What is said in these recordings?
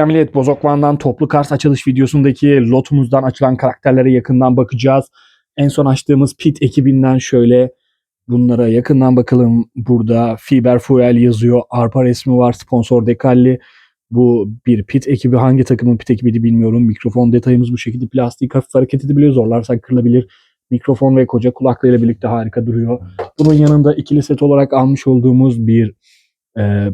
Emniyet Bozokvan'dan toplu kars açılış videosundaki lotumuzdan açılan karakterlere yakından bakacağız. En son açtığımız Pit ekibinden şöyle bunlara yakından bakalım. Burada Fiber Fuel yazıyor. Arpa resmi var. Sponsor Dekalli. Bu bir pit ekibi. Hangi takımın pit ekibiydi bilmiyorum. Mikrofon detayımız bu şekilde. Plastik hafif hareket edebiliyor. Zorlarsak kırılabilir. Mikrofon ve koca kulaklığıyla birlikte harika duruyor. Bunun yanında ikili set olarak almış olduğumuz bir e,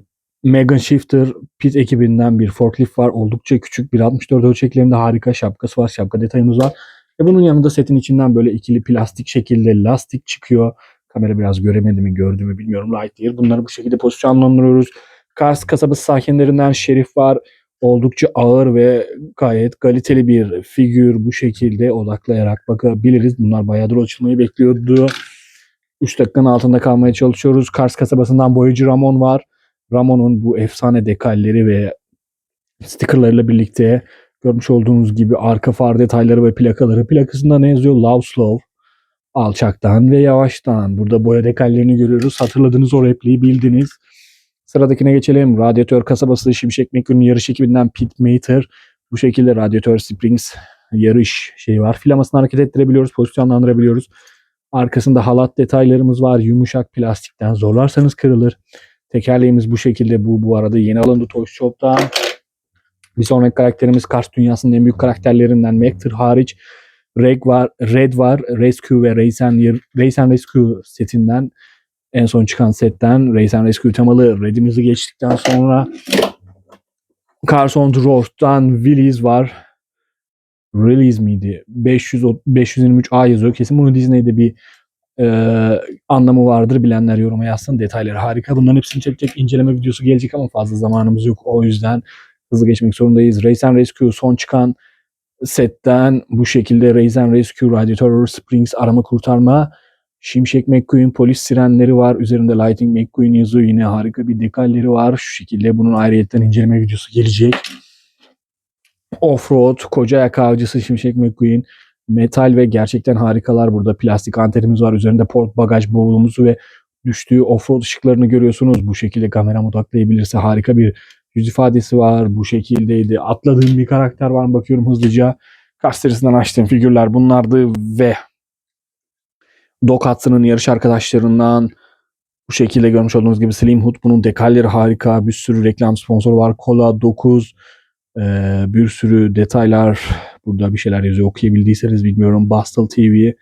Megan Shifter pit ekibinden bir forklift var. Oldukça küçük. 1.64 ölçeklerinde harika şapkası var. Şapka detayımız var. Ve bunun yanında setin içinden böyle ikili plastik şekilde lastik çıkıyor. Kamera biraz göremedi mi gördü mü bilmiyorum. Light değil. Bunları bu şekilde pozisyonlandırıyoruz. Kars kasabası sakinlerinden Şerif var. Oldukça ağır ve gayet kaliteli bir figür bu şekilde odaklayarak bakabiliriz. Bunlar bayağıdır açılmayı bekliyordu. 3 dakikanın altında kalmaya çalışıyoruz. Kars kasabasından boyacı Ramon var. Ramon'un bu efsane dekalleri ve stickerlarıyla birlikte görmüş olduğunuz gibi arka far detayları ve plakaları. Plakasında ne yazıyor? Love Slow. Alçaktan ve yavaştan. Burada boya dekallerini görüyoruz. Hatırladınız o repliği bildiniz. Sıradakine geçelim. Radyatör kasabası Şimşek McQueen yarış ekibinden Pete Mater. Bu şekilde radyatör Springs yarış şeyi var. Filamasını hareket ettirebiliyoruz. Pozisyonlandırabiliyoruz. Arkasında halat detaylarımız var. Yumuşak plastikten zorlarsanız kırılır. Tekerleğimiz bu şekilde. Bu bu arada yeni alındı Toy Shop'tan. Bir sonraki karakterimiz Kars dünyasının en büyük karakterlerinden Mector hariç Reg var, Red var, Rescue ve Race and, Rescue setinden en son çıkan setten Race Rescue temalı Red'imizi geçtikten sonra Cars on Road'dan Willy's var. Release miydi? 500, 523A yazıyor. Kesin bunu Disney'de bir e, anlamı vardır. Bilenler yoruma yazsın. Detayları harika. Bunların hepsini çekecek inceleme videosu gelecek ama fazla zamanımız yok. O yüzden hızlı geçmek zorundayız. Race and Rescue son çıkan setten bu şekilde Race and Rescue, Radiator Springs arama kurtarma, Şimşek McQueen polis sirenleri var. Üzerinde Lighting McQueen yazıyor. Yine harika bir dekalleri var. Şu şekilde bunun ayrıyetten inceleme videosu gelecek. Offroad, koca ayak avcısı Şimşek McQueen. Metal ve gerçekten harikalar burada. Plastik antenimiz var. Üzerinde port bagaj bavulumuzu ve düştüğü offroad ışıklarını görüyorsunuz. Bu şekilde kamera odaklayabilirse harika bir yüz ifadesi var. Bu şekildeydi. Atladığım bir karakter var mı bakıyorum hızlıca. Kars serisinden açtığım figürler bunlardı ve Doc Hudson'ın yarış arkadaşlarından bu şekilde görmüş olduğunuz gibi Slim Hood bunun dekalleri harika. Bir sürü reklam sponsoru var. Cola 9 ee, bir sürü detaylar burada bir şeyler yazıyor okuyabildiyseniz bilmiyorum. Bastel TV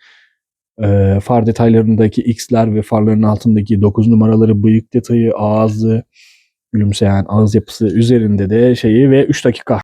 ee, far detaylarındaki X'ler ve farların altındaki 9 numaraları bıyık detayı ağzı gülümseyen ağız yapısı üzerinde de şeyi ve 3 dakika